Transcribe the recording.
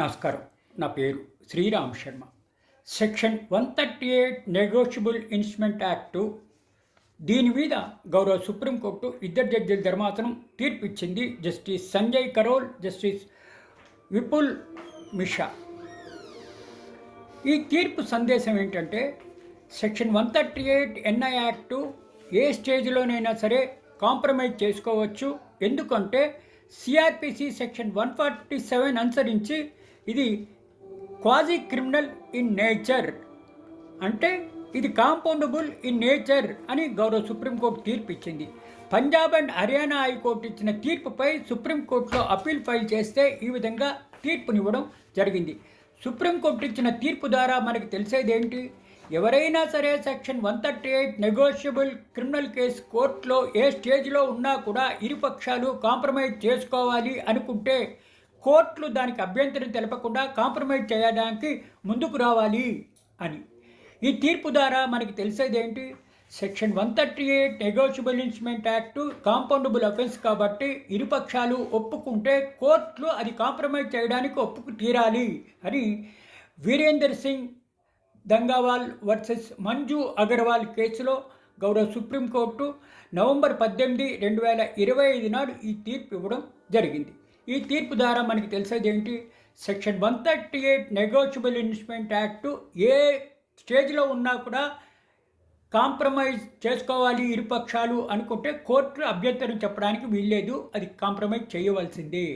నమస్కారం. నా పేరు Sriram Sharma. Section one thirty eight negotiable instrument act దీని మీద గౌరవ సుప్రీంకోర్టు ఇద్దరు జడ్జిల ధర్మాసనం తీర్పు ఇచ్చింది జస్టిస్ సంజయ్ కరోల్ జస్టిస్ విపుల్ మిషా ఈ తీర్పు సందేశం ఏంటంటే section one thirty eight NI act ఏ స్టేజ్లోనైనా సరే కాంప్రమైజ్ చేసుకోవచ్చు. ఎందుకంటే CrPC section one forty seven అనుసరించి ఇది క్వాజీ క్రిమినల్ ఇన్ నేచర్ అంటే ఇది కాంపౌండబుల్ ఇన్ నేచర్ అని గౌరవ సుప్రీంకోర్టు తీర్పు ఇచ్చింది పంజాబ్ అండ్ హర్యానా హైకోర్టు ఇచ్చిన తీర్పుపై సుప్రీంకోర్టులో అప్పీల్ ఫైల్ చేస్తే ఈ విధంగా తీర్పునివ్వడం జరిగింది. సుప్రీంకోర్టు ఇచ్చిన తీర్పు ద్వారా మనకి తెలిసేది ఏంటి ఎవరైనా సరే section one thirty eight negotiable criminal case కోర్టులో ఏ స్టేజ్లో ఉన్నా కూడా ఇరుపక్షాలు కాంప్రమైజ్ చేసుకోవాలి అనుకుంటే కోర్టులు దానికి అభ్యంతరం తెలపకుండా కాంప్రమైజ్ చేయడానికి ముందుకు రావాలి అని. ఈ తీర్పు ద్వారా మనకి తెలిసేది ఏంటి? Section one thirty eight negotiable instrument act compoundable offence కాబట్టి ఇరుపక్షాలు ఒప్పుకుంటే కోర్టులు అది కాంప్రమైజ్ చేయడానికి ఒప్పుకు తీరాలి అని వీరేందర్ సింగ్ దంగావాల్ వర్సెస్ మంజు అగర్వాల్ కేసులో గౌరవ సుప్రీంకోర్టు నవంబర్ పద్దెనిమిది రెండు వేల ఇరవై ఐదు నాడు ఈ తీర్పు ఇవ్వడం జరిగింది. ఈ తీర్పు ద్వారా మనకి తెలిసేది ఏంటి? Section one thirty eight negotiable investment act ఏ స్టేజ్లో ఉన్నా కూడా కాంప్రమైజ్ చేసుకోవాలి ఇరుపక్షాలు అనుకుంటే కోర్టు అభ్యంతరం చెప్పడానికి వీల్లేదు. అది కాంప్రమైజ్ చేయవలసిందే.